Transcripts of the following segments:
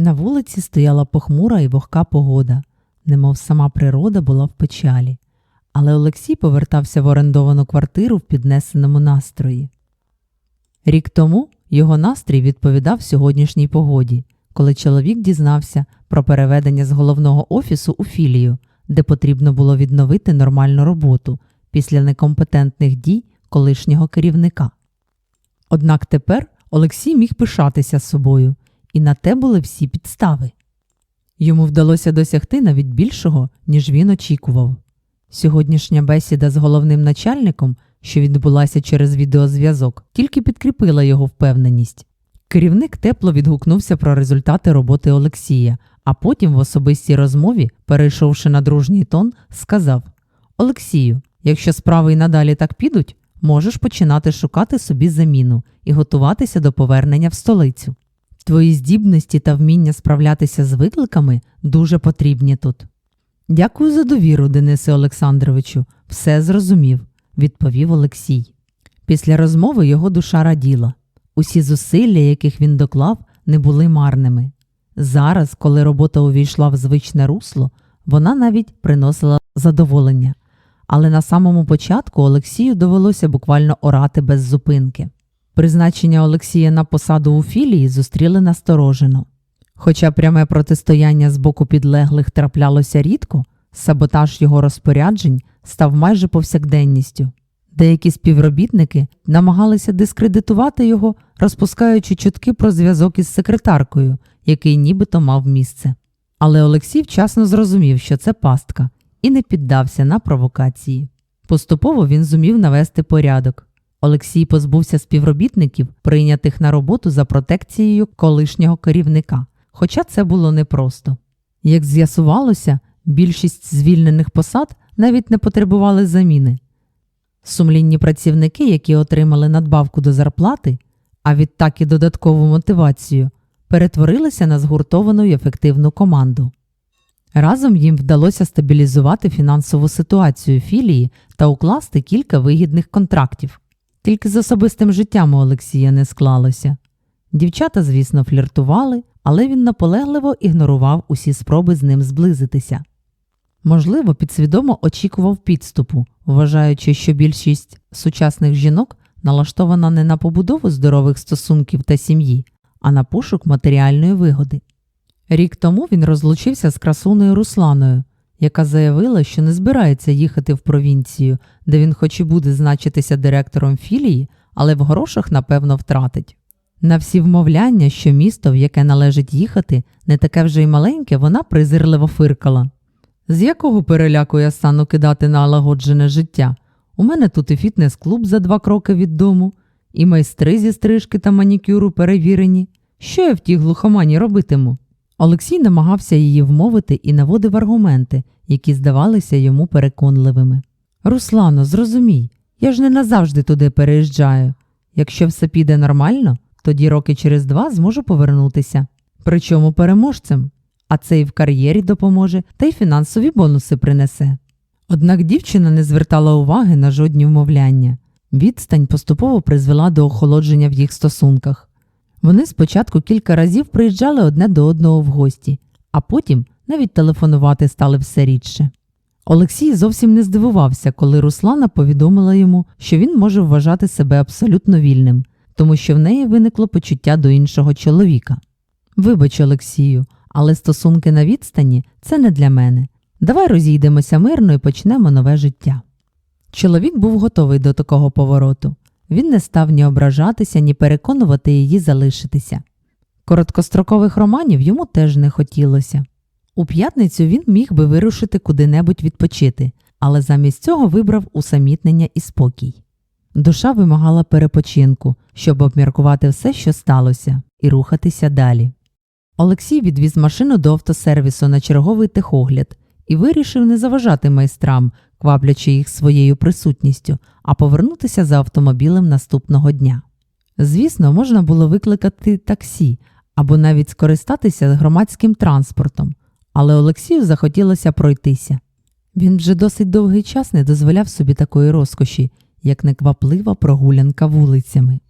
На вулиці стояла похмура і вогка погода, немов сама природа була в печалі. Але Олексій повертався в орендовану квартиру в піднесеному настрої. Рік тому його настрій відповідав сьогоднішній погоді, коли чоловік дізнався про переведення з головного офісу у філію, де потрібно було відновити нормальну роботу після некомпетентних дій колишнього керівника. Однак тепер Олексій міг пишатися собою, і на те були всі підстави. Йому вдалося досягти навіть більшого, ніж він очікував. Сьогоднішня бесіда з головним начальником, що відбулася через відеозв'язок, тільки підкріпила його впевненість. Керівник тепло відгукнувся про результати роботи Олексія, а потім в особистій розмові, перейшовши на дружній тон, сказав: Олексію, якщо справи й надалі так підуть, можеш починати шукати собі заміну і готуватися до повернення в столицю. Твої здібності та вміння справлятися з викликами дуже потрібні тут. Дякую за довіру, Денисе Олександровичу, все зрозумів, відповів Олексій. Після розмови його душа раділа. Усі зусилля, яких він доклав, не були марними. Зараз, коли робота увійшла в звичне русло, вона навіть приносила задоволення. Але на самому початку Олексію довелося буквально орати без зупинки. Призначення Олексія на посаду у філії зустріли насторожено. Хоча пряме протистояння з боку підлеглих траплялося рідко, саботаж його розпоряджень став майже повсякденністю. Деякі співробітники намагалися дискредитувати його, розпускаючи чутки про зв'язок із секретаркою, який нібито мав місце. Але Олексій вчасно зрозумів, що це пастка, і не піддався на провокації. Поступово він зумів навести порядок. Олексій позбувся співробітників, прийнятих на роботу за протекцією колишнього керівника, хоча це було непросто. Як з'ясувалося, більшість звільнених посад навіть не потребували заміни. Сумлінні працівники, які отримали надбавку до зарплати, а відтак і додаткову мотивацію, перетворилися на згуртовану й ефективну команду. Разом їм вдалося стабілізувати фінансову ситуацію філії та укласти кілька вигідних контрактів. Тільки з особистим життям у Олексія не склалося. Дівчата, звісно, фліртували, але він наполегливо ігнорував усі спроби з ним зблизитися. Можливо, підсвідомо очікував підступу, вважаючи, що більшість сучасних жінок налаштована не на побудову здорових стосунків та сім'ї, а на пошук матеріальної вигоди. Рік тому він розлучився з красуною Русланою, яка заявила, що не збирається їхати в провінцію, де він хоч і буде значитися директором філії, але в грошах, напевно, втратить. На всі вмовляння, що місто, в яке належить їхати, не таке вже й маленьке, вона презирливо фиркала. З якого переляку я стану кидати на налагоджене життя? У мене тут і фітнес-клуб за два кроки від дому, і майстри зі стрижки та манікюру перевірені. Що я в тій глухомані робитиму? Олексій намагався її вмовити і наводив аргументи, які здавалися йому переконливими. Руслано, зрозумій, я ж не назавжди туди переїжджаю. Якщо все піде нормально, тоді роки через два зможу повернутися. Причому переможцем, а це і в кар'єрі допоможе, та й фінансові бонуси принесе. Однак дівчина не звертала уваги на жодні вмовляння. Відстань поступово призвела до охолодження в їх стосунках. Вони спочатку кілька разів приїжджали одне до одного в гості, а потім навіть телефонувати стали все рідше. Олексій зовсім не здивувався, коли Руслана повідомила йому, що він може вважати себе абсолютно вільним, тому що в неї виникло почуття до іншого чоловіка. Вибач, Олексію, але стосунки на відстані це не для мене. Давай розійдемося мирно і почнемо нове життя. Чоловік був готовий до такого повороту. Він не став ні ображатися, ні переконувати її залишитися. Короткострокових романів йому теж не хотілося. У п'ятницю він міг би вирушити куди-небудь відпочити, але замість цього вибрав усамітнення і спокій. Душа вимагала перепочинку, щоб обміркувати все, що сталося, і рухатися далі. Олексій відвіз машину до автосервісу на черговий техогляд і вирішив не заважати майстрам, кваблячи їх своєю присутністю, а повернутися за автомобілем наступного дня. Звісно, можна було викликати таксі або навіть скористатися громадським транспортом, але Олексію захотілося пройтися. Він вже досить довгий час не дозволяв собі такої розкоші, як некваплива прогулянка вулицями.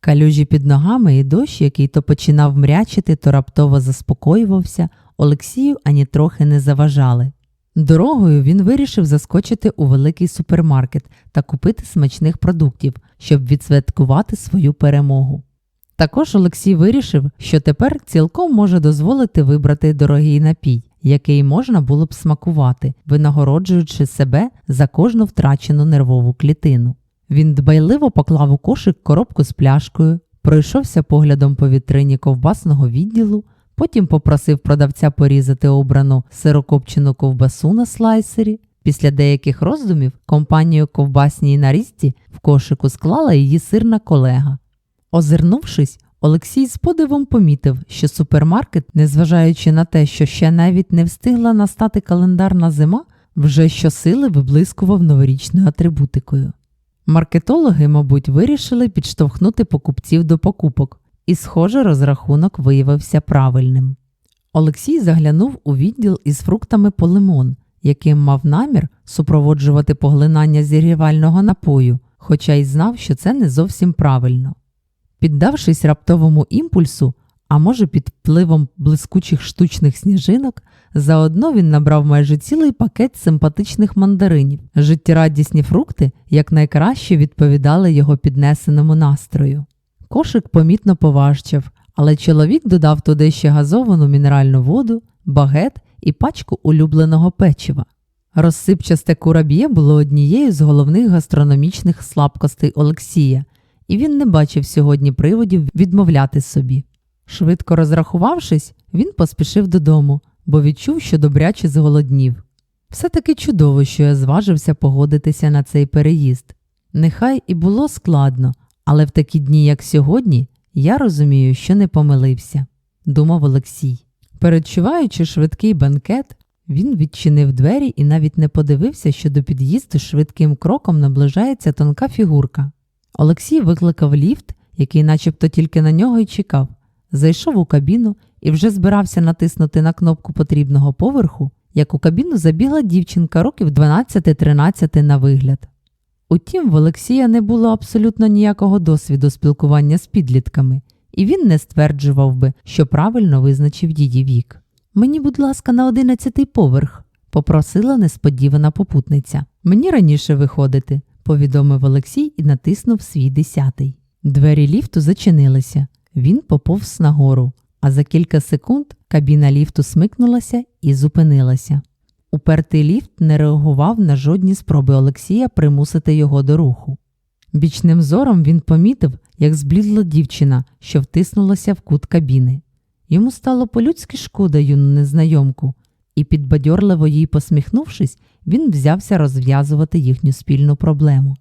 Калюжі під ногами і дощ, який то починав мрячити, то раптово заспокоювався, Олексію ані трохи не заважали. Дорогою він вирішив заскочити у великий супермаркет та купити смачних продуктів, щоб відсвяткувати свою перемогу. Також Олексій вирішив, що тепер цілком може дозволити вибрати дорогий напій, який можна було б смакувати, винагороджуючи себе за кожну втрачену нервову клітину. Він дбайливо поклав у кошик коробку з пляшкою, пройшовся поглядом по вітрині ковбасного відділу, потім попросив продавця порізати обрану сирокопчену ковбасу на слайсері. Після деяких роздумів компанію ковбасній нарізці в кошику склала її сирна колега. Озирнувшись, Олексій з подивом помітив, що супермаркет, незважаючи на те, що ще навіть не встигла настати календарна зима, вже щосили виблискував новорічною атрибутикою. Маркетологи, мабуть, вирішили підштовхнути покупців до покупок, і, схоже, розрахунок виявився правильним. Олексій заглянув у відділ із фруктами по лимон, яким мав намір супроводжувати поглинання зігрівального напою, хоча й знав, що це не зовсім правильно. Піддавшись раптовому імпульсу, а може під впливом блискучих штучних сніжинок, заодно він набрав майже цілий пакет симпатичних мандаринів. Життєрадісні фрукти якнайкраще відповідали його піднесеному настрою. Кошик помітно поважчав, але чоловік додав туди ще газовану мінеральну воду, багет і пачку улюбленого печива. Розсипчасте кураб'є було однією з головних гастрономічних слабкостей Олексія, і він не бачив сьогодні приводів відмовляти собі. Швидко розрахувавшись, він поспішив додому, бо відчув, що добряче зголоднів. Все таки чудово, що я зважився погодитися на цей переїзд. Нехай і було складно, але в такі дні, як сьогодні, я розумію, що не помилився, думав Олексій. Передчуваючи швидкий банкет, він відчинив двері і навіть не подивився, що до під'їзду швидким кроком наближається тонка фігурка. Олексій викликав ліфт, який начебто тільки на нього й чекав, зайшов у кабіну і вже збирався натиснути на кнопку потрібного поверху, як у кабіну забігла дівчинка років 12-13 на вигляд. Утім, в Олексія не було абсолютно ніякого досвіду спілкування з підлітками, і він не стверджував би, що правильно визначив її вік. Мені, будь ласка, на одинадцятий поверх, попросила несподівана попутниця. Мені раніше виходити, повідомив Олексій і натиснув свій десятий. Двері ліфту зачинилися. Він поповз нагору, а за кілька секунд кабіна ліфту смикнулася і зупинилася. Упертий ліфт не реагував на жодні спроби Олексія примусити його до руху. Бічним зором він помітив, як зблідла дівчина, що втиснулася в кут кабіни. Йому стало по-людськи шкода юну незнайомку, і, підбадьорливо їй посміхнувшись, він взявся розв'язувати їхню спільну проблему.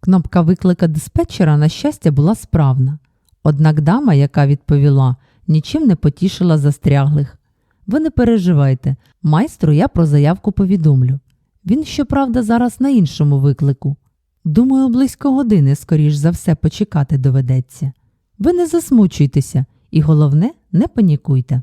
Кнопка виклика диспетчера, на щастя, була справна. Однак дама, яка відповіла, нічим не потішила застряглих. Ви не переживайте, майстру я про заявку повідомлю. Він, щоправда, зараз на іншому виклику. Думаю, близько години, скоріш за все, почекати доведеться. Ви не засмучуйтеся і, головне, не панікуйте.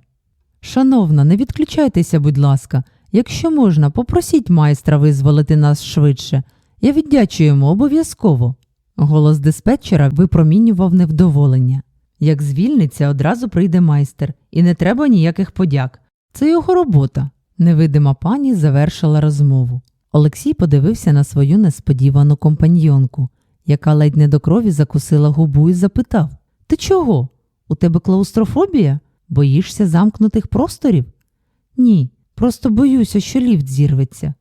Шановна, не відключайтеся, будь ласка, якщо можна, попросіть майстра визволити нас швидше. Я віддячу йому обов'язково. Голос диспетчера випромінював невдоволення. Як звільниться, одразу прийде майстер, і не треба ніяких подяк. Це його робота. Невидима пані завершила розмову. Олексій подивився на свою несподівану компаньйонку, яка ледь не до крові закусила губу і запитав Ти чого? У тебе клаустрофобія? Боїшся замкнутих просторів? Ні, просто боюся, що ліфт зірветься.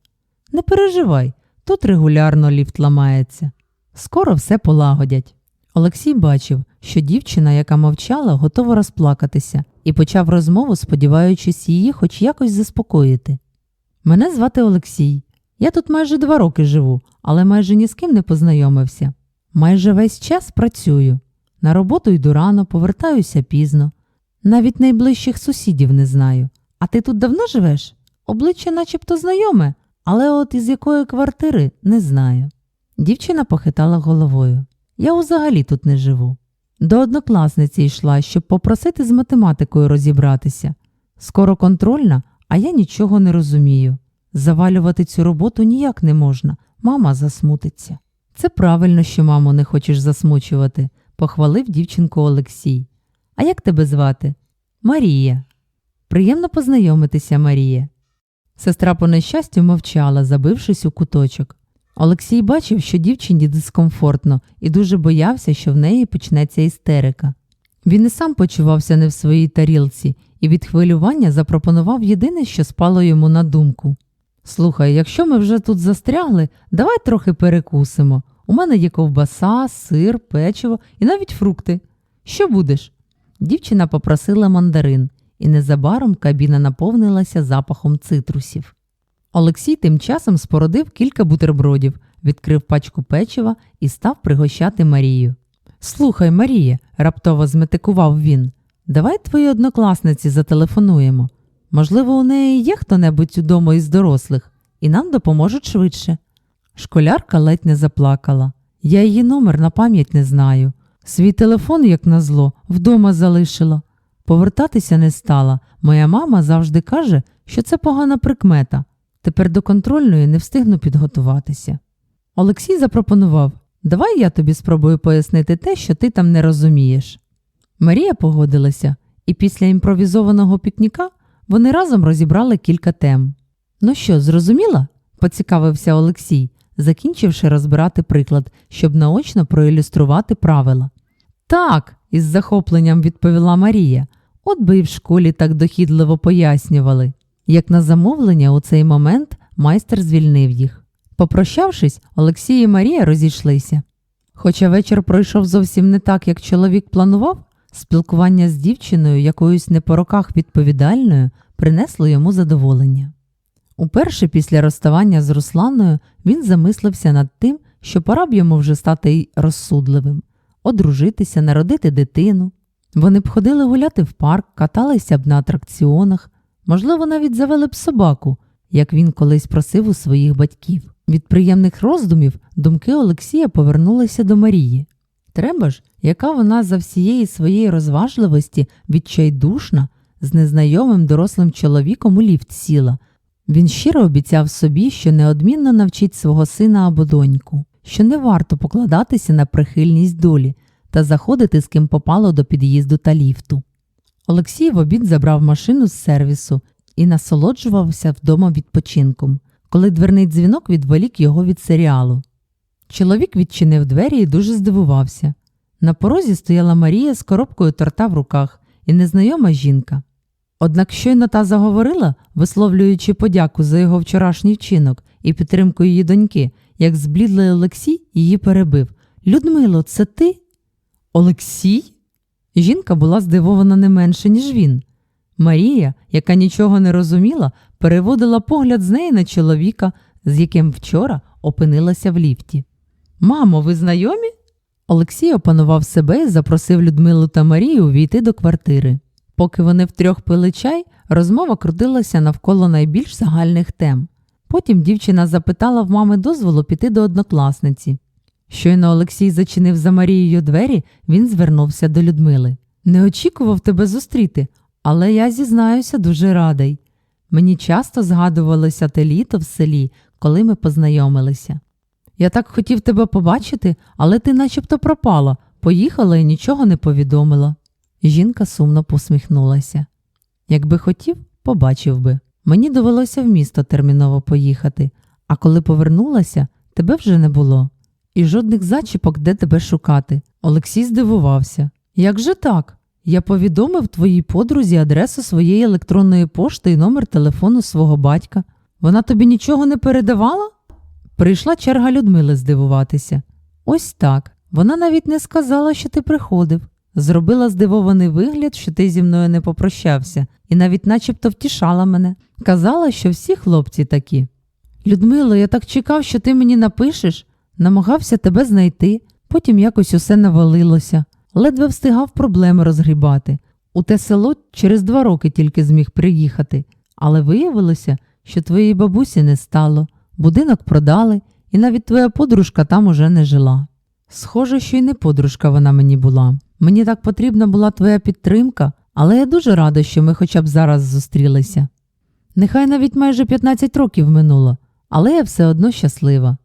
Не переживай, тут регулярно ліфт ламається. Скоро все полагодять. Олексій бачив, що дівчина, яка мовчала, готова розплакатися, і почав розмову, сподіваючись її хоч якось заспокоїти. Мене звати Олексій. Я тут майже два роки живу, але майже ні з ким не познайомився. Майже весь час працюю. На роботу йду рано, повертаюся пізно. Навіть найближчих сусідів не знаю. А ти тут давно живеш? Обличчя начебто знайоме, але от із якої квартири не знаю. Дівчина похитала головою. Я взагалі тут не живу. До однокласниці йшла, щоб попросити з математикою розібратися. Скоро контрольна, а я нічого не розумію. Завалювати цю роботу ніяк не можна, мама засмутиться. Це правильно, що маму не хочеш засмучувати, похвалив дівчинку Олексій. А як тебе звати? Марія. Приємно познайомитися, Марія. Сестра по нещастю мовчала, забившись у куточок. Олексій бачив, що дівчині дискомфортно, і дуже боявся, що в неї почнеться істерика. Він і сам почувався не в своїй тарілці і від хвилювання запропонував єдине, що спало йому на думку. Слухай, якщо ми вже тут застрягли, давай трохи перекусимо. У мене є ковбаса, сир, печиво і навіть фрукти. Що будеш? Дівчина попросила мандарин, і незабаром кабіна наповнилася запахом цитрусів. Олексій тим часом спородив кілька бутербродів, відкрив пачку печива і став пригощати Марію. Слухай, Марія, раптово зметикував він, давай твоїй однокласниці зателефонуємо. Можливо, у неї є хто-небудь удома із дорослих, і нам допоможуть швидше. Школярка ледь не заплакала. Я її номер на пам'ять не знаю. Свій телефон, як назло, вдома залишила. Повертатися не стала. Моя мама завжди каже, що це погана прикмета. Тепер до контрольної не встигну підготуватися. Олексій запропонував Давай я тобі спробую пояснити те, що ти там не розумієш. Марія погодилася, і після імпровізованого пікніка вони разом розібрали кілька тем. Ну що, зрозуміла? поцікавився Олексій, закінчивши розбирати приклад, щоб наочно проілюструвати правила. Так, із захопленням відповіла Марія. От би і в школі так дохідливо пояснювали. Як на замовлення, у цей момент майстер звільнив їх. Попрощавшись, Олексій і Марія розійшлися. Хоча вечір пройшов зовсім не так, як чоловік планував, спілкування з дівчиною, якоюсь не по роках відповідальною, принесло йому задоволення. Уперше після розставання з Русланою він замислився над тим, що пора б йому вже стати й розсудливим, одружитися, народити дитину. Вони б ходили гуляти в парк, каталися б на атракціонах, можливо, навіть завели б собаку, як він колись просив у своїх батьків. Від приємних роздумів думки Олексія повернулися до Марії. Треба ж, яка вона за всієї своєї розважливості відчайдушна, з незнайомим дорослим чоловіком у ліфт сіла. Він щиро обіцяв собі, що неодмінно навчить свого сина або доньку, що не варто покладатися на прихильність долі та заходити з ким попало до під'їзду та ліфту. Олексій в обід забрав машину з сервісу і насолоджувався вдома відпочинком, коли дверний дзвінок відволік його від серіалу. Чоловік відчинив двері і дуже здивувався. На порозі стояла Марія з коробкою торта в руках і незнайома жінка. Однак щойно та заговорила, висловлюючи подяку за його вчорашній вчинок і підтримку її доньки, як зблідлий Олексій її перебив. Людмило, це ти? Олексій? Жінка була здивована не менше, ніж він. Марія, яка нічого не розуміла, переводила погляд з неї на чоловіка, з яким вчора опинилася в ліфті. Мамо, ви знайомі? Олексій опанував себе і запросив Людмилу та Марію увійти до квартири. Поки вони втрьох пили чай, розмова крутилася навколо найбільш загальних тем. Потім дівчина запитала в мами дозволу піти до однокласниці. Щойно Олексій зачинив за Марією двері, він звернувся до Людмили. Не очікував тебе зустріти, але я зізнаюся дуже радий. Мені часто згадувалося те літо в селі, коли ми познайомилися. Я так хотів тебе побачити, але ти начебто пропала, поїхала і нічого не повідомила. Жінка сумно посміхнулася. Якби хотів, побачив би. Мені довелося в місто терміново поїхати, а коли повернулася, тебе вже не було. І жодних зачіпок, де тебе шукати. Олексій здивувався. Як же так? Я повідомив твоїй подрузі адресу своєї електронної пошти і номер телефону свого батька. Вона тобі нічого не передавала? Прийшла черга Людмили здивуватися. Ось так. Вона навіть не сказала, що ти приходив. Зробила здивований вигляд, що ти зі мною не попрощався, і навіть начебто втішала мене. Казала, що всі хлопці такі. Людмило, я так чекав, що ти мені напишеш, намагався тебе знайти, потім якось усе навалилося, ледве встигав проблеми розгрібати. У те село через два роки тільки зміг приїхати, але виявилося, що твоїй бабусі не стало, будинок продали, і навіть твоя подружка там уже не жила. Схоже, що й не подружка вона мені була. Мені так потрібна була твоя підтримка, але я дуже рада, що ми хоча б зараз зустрілися. Нехай навіть майже 15 років минуло, але я все одно щаслива.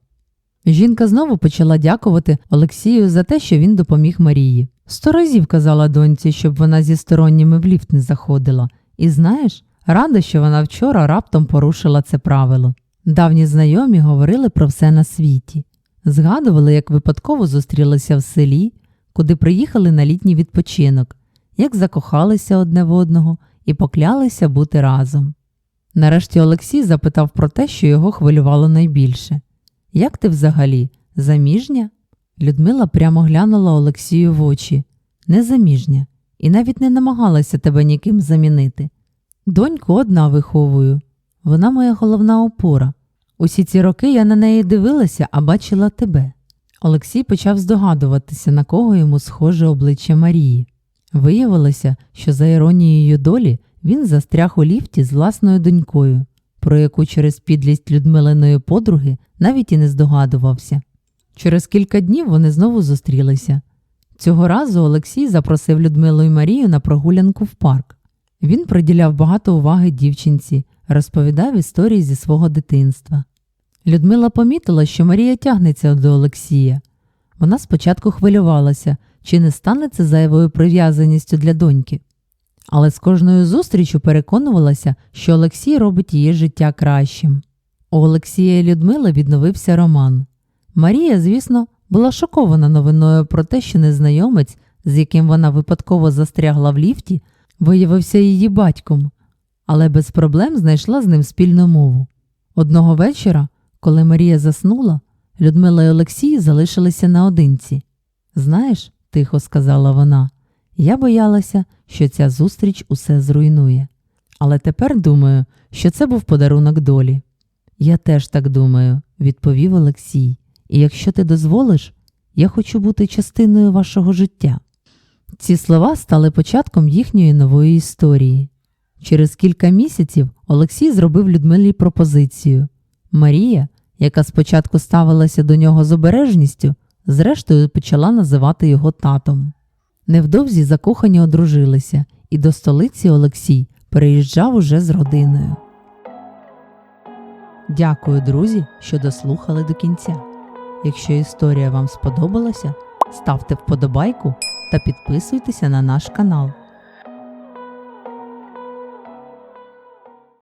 Жінка знову почала дякувати Олексію за те, що він допоміг Марії. Сто разів казала доньці, щоб вона зі сторонніми в ліфт не заходила. І знаєш, рада, що вона вчора раптом порушила це правило. Давні знайомі говорили про все на світі. Згадували, як випадково зустрілися в селі, куди приїхали на літній відпочинок, як закохалися одне в одного і поклялися бути разом. Нарешті Олексій запитав про те, що його хвилювало найбільше. Як ти взагалі? Заміжня? Людмила прямо глянула Олексію в очі. Незаміжня, і навіть не намагалася тебе ніким замінити. Доньку одна виховую. Вона моя головна опора. Усі ці роки я на неї дивилася, а бачила тебе. Олексій почав здогадуватися, на кого йому схоже обличчя Марії. Виявилося, що за іронією долі він застряг у ліфті з власною донькою, про яку через підлість Людмилиної подруги навіть і не здогадувався. Через кілька днів вони знову зустрілися. Цього разу Олексій запросив Людмилу і Марію на прогулянку в парк. Він приділяв багато уваги дівчинці, розповідав історії зі свого дитинства. Людмила помітила, що Марія тягнеться до Олексія. Вона спочатку хвилювалася, чи не стане це зайвою прив'язаністю для доньки. Але з кожною зустрічю переконувалася, що Олексій робить її життя кращим. У Олексія і Людмили відновився роман. Марія, звісно, була шокована новиною про те, що незнайомець, з яким вона випадково застрягла в ліфті, виявився її батьком, але без проблем знайшла з ним спільну мову. Одного вечора, коли Марія заснула, Людмила і Олексій залишилися наодинці. Знаєш, тихо сказала вона, я боялася, що ця зустріч усе зруйнує. Але тепер думаю, що це був подарунок долі. Я теж так думаю, відповів Олексій. І якщо ти дозволиш, я хочу бути частиною вашого життя. Ці слова стали початком їхньої нової історії. Через кілька місяців Олексій зробив Людмилі пропозицію. Марія, яка спочатку ставилася до нього з обережністю, зрештою почала називати його татом. Невдовзі закохані одружилися, і до столиці Олексій переїжджав уже з родиною. Дякую, друзі, що дослухали до кінця. Якщо історія вам сподобалася, ставте вподобайку та підписуйтеся на наш канал.